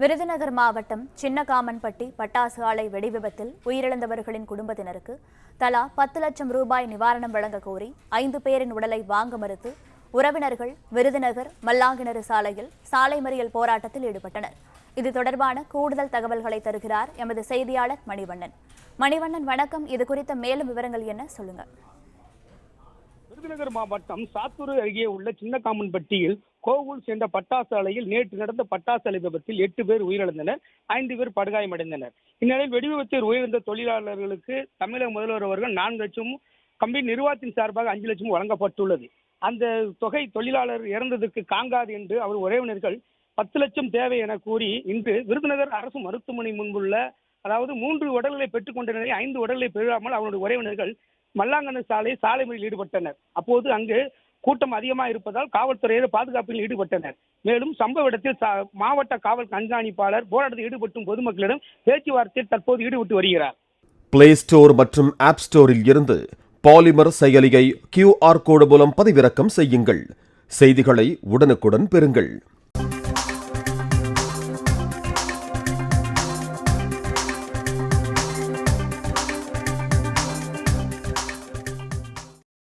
விருதுநகர் மாவட்டம் சின்னகாமன்பட்டி பட்டாசு ஆலை வெடிவிபத்தில் உயிரிழந்தவர்களின் குடும்பத்தினருக்கு தலா பத்து லட்சம் ரூபாய் நிவாரணம் வழங்க கோரி ஐந்து பேரின் உடலை வாங்க மறுத்து உறவினர்கள் விருதுநகர் மல்லாங்கிணறு சாலையில் சாலை மறியல் போராட்டத்தில் ஈடுபட்டனர். இது தொடர்பான கூடுதல் தகவல்களை தருகிறார் எமது செய்தியாளர் மணிவண்ணன். மணிவண்ணன் வணக்கம். இது குறித்த மேலும் விவரங்கள் என்ன? சொல்லுங்கள். விருதுநகர் மாவட்டம் சாத்தூர் அருகே உள்ள சின்னகாமன்பட்டியில் கோவூர் சேர்ந்த பட்டாசு ஆலையில் நேற்று நடந்த பட்டாசு ஆலை விபத்தில் எட்டு பேர் உயிரிழந்தனர் ஐந்து பேர் படுகாயமடைந்தனர். இந்நிலையில் வெடி விபத்தில் உயிரிழந்த தொழிலாளர்களுக்கு தமிழக முதல்வர் அவர்கள் நான்கு லட்சமும் கம்பெனி நிர்வாகத்தின் சார்பாக அஞ்சு லட்சமும் வழங்கப்பட்டுள்ளது. அந்த தொகை தொழிலாளர் இறந்ததற்கு காங்காது என்று அவர் உறவினர்கள் பத்து லட்சம் தேவை என கூறி இன்று விருதுநகர் அரசு மருத்துவமனை முன்புள்ள அதாவது மூன்று உடல்களை பெற்றுக்கொண்ட நிலையில் ஐந்து உடல்களை பெறாமல் அவருடைய உறவினர்கள் மல்லாங்கண்ணு சாலை சாலை மறியலில் ஈடுபட்டனர். அப்போது அங்கு கூட்டம் அதிகமாக இருப்பதால் காவல்துறையினர் பாதுகாப்பில் ஈடுபட்டனர். மேலும் சம்பவ இடத்தில் சா- மாவட்ட காவல் கண்காணிப்பாளர் போராட்டத்தில் ஈடுபட்டும் பொதுமக்களிடம் பேச்சுவார்த்தையில் தற்போது ஈடுபட்டு வருகிறார். பிளே ஸ்டோர் மற்றும் ஆப் ஸ்டோரில் இருந்து பாலிமர் செயலியை கியூஆர் கோடு மூலம் பதிவிறக்கம் செய்யுங்கள். செய்திகளை உடனுக்குடன் பெறுங்கள்.